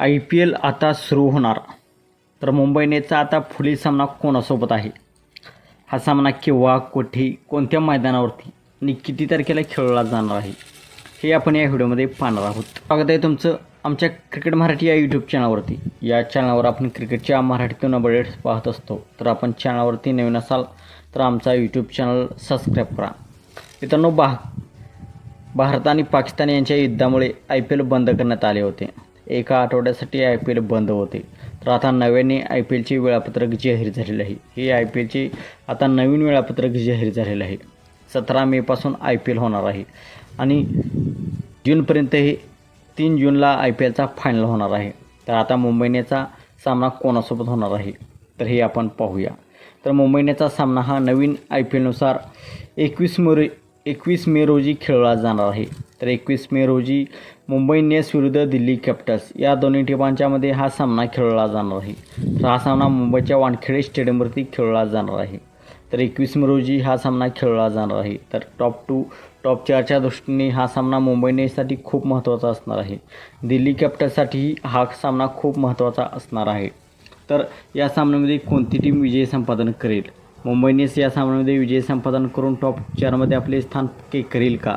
I P L आता सुरू होणार. तर मुंबई इंडियन्सचा आता पुढील सामना कोणासोबत आहे? हा सामना केव्हा कुठे कोणत्या मैदानावरती आणि किती तारखेला खेळला जाणार आहे? हे आपण या व्हिडिओमध्ये पाहणार आहोत. स्वागत आहे तुमचं आमच्या क्रिकेट मराठी या यूट्यूब चॅनलवरती या चॅनलवर आपण क्रिकेटच्या मराठीतून अपडेट्स पाहत असतो. तर आपण चॅनलवरती नवीन असाल तर आमचा यूट्यूब चॅनल सबस्क्राईब करा. मित्रांनो बा भारत आणि पाकिस्तान यांच्या युद्धामुळे आय पी एल बंद करण्यात आले होते. एका आठवड्यासाठी आय पी एल बंद होते. तर आता नव्याने आय पी एलचे वेळापत्रक जाहीर झालेले आहे. हे आय पी एलचे आता नवीन वेळापत्रक जाहीर झालेलं आहे. सतरा मेपासून आय पी एल होणार आहे. आणि जूनपर्यंत हे तीन जूनला आय पी एलचा फायनल होणार आहे. तर आता मुंबईनेचा सामना कोणासोबत होणार आहे? तर हे आपण पाहूया. तर मुंबईनेचा सामना हा नवीन आय पी एलनुसार एकवीस मे एकवीस मे रोजी खेळला जाणार आहे. तर एकवीस मे रोजी मुंबई इंडियन्स विरुद्ध दिल्ली कॅपिटल्स या दोन्ही टीमांच्यामध्ये हा सामना खेळला जाणार आहे. तर हा सामना मुंबईच्या वानखेडे स्टेडियमवरती खेळला जाणार आहे. तर एकवीस मे रोजी हा सामना खेळला जाणार आहे. तर टॉप टू टॉप चारच्या दृष्टीने हा सामना मुंबई इंडियन्ससाठी खूप महत्त्वाचा असणार आहे. दिल्ली कॅपिटल्ससाठीही हा सामना खूप महत्त्वाचा असणार आहे. तर या सामन्यामध्ये कोणती टीम विजय संपादन करेल? मुंबई इंडियन्स या सामन्यामध्ये विजय संपादन करून टॉप चारमध्ये आपले स्थान पक्के करेल का?